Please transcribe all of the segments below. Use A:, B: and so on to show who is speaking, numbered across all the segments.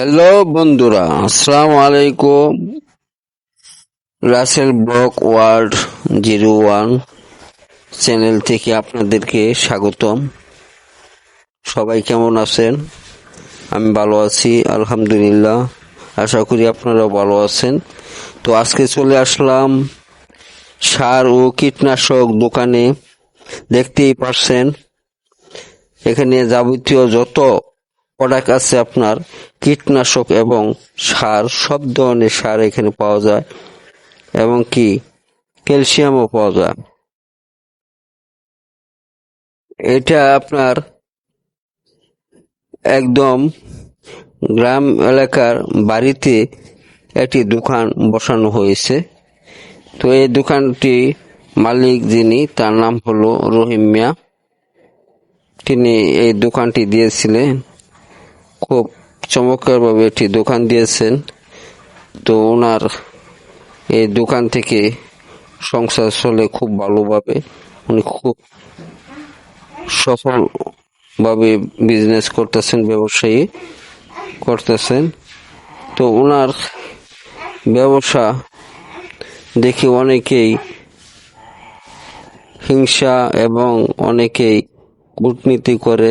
A: Hello বন্ধুরা, আসসালামু আলাইকুম। Rasel block world zero one channel থেকে আপনাদেরকে স্বাগতম। সবাই কেমন আছেন? আমি ভালো আছি, আলহামদুলিল্লাহ। আশা করি আপনারাও ভালো আছেন। তো আজকে চলে আসলাম সার ও কীটনাশক দোকানে। দেখতেই পারছেন, এখানে যাবতীয় যত প্রোডাক্ট আছে আপনার? কীটনাশক এবং সার, সব ধরনের সার এখানে পাওয়া যায়। এবং কি? ক্যালসিয়ামও পাওয়া যায়। এটা আপনার একদম গ্রাম এলাকার বাড়িতে একটি দোকান বসানো হয়েছে। তো এই দোকানটি মালিক যিনি, তার নাম হলো রহিম মিয়া। তিনি এই দোকানটি দিয়েছিলেন। খুব চমৎকারভাবে একটি দোকান দিয়েছেন। তো ওনার এই দোকান থেকে সংসার চলে খুব ভালোভাবে। উনি খুব সফলভাবে বিজনেস করতেছেন, ব্যবসায়ী করতেছেন। তো ওনার ব্যবসা দেখে অনেকেই হিংসা এবং অনেকেই কূটনীতি করে।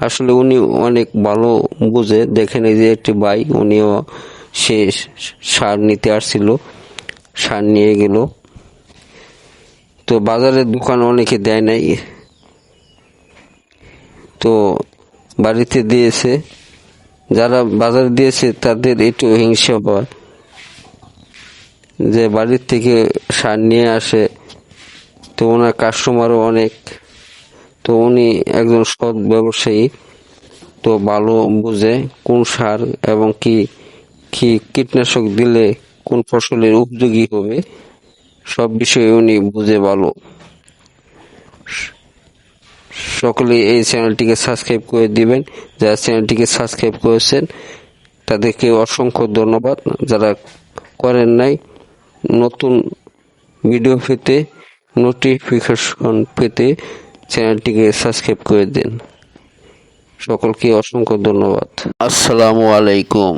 A: আসলে উনি অনেক ভালো বুঝে। দেখেন এই যে একটি ভাই, উনিও সে সার নিতে আসছিল, সার নিয়ে গেল। তো বাজারের দোকান অনেকে দেয় নাই। তো বাড়িতে দিয়েছে। যারা বাজারে দিয়েছে, তাদের একটু হিংসা পায় যে বাড়ির থেকে সার নিয়ে আসে, তো ওনার কাস্টমারও অনেক। তো উনি একজন সৎ ব্যবসায়ী, তো ভালো বুঝে কোন সার এবং কি কি কীটনাশক দিলে কোন ফসলের উপযোগী হবে, সব বিষয়ে উনি বুঝে ভালো। সকলে এই চ্যানেলটিকে সাবস্ক্রাইব করে দিবেন। যারা চ্যানেলটিকে সাবস্ক্রাইব করেছেন, তাদেরকে অসংখ্য ধন্যবাদ। যারা করেন নাই, নতুন ভিডিও পেতে নোটিফিকেশন পেতে চ্যানেলটিকে সাবস্ক্রাইব করে দিন। সকলকে অসংখ্য ধন্যবাদ। আসসালামু আলাইকুম।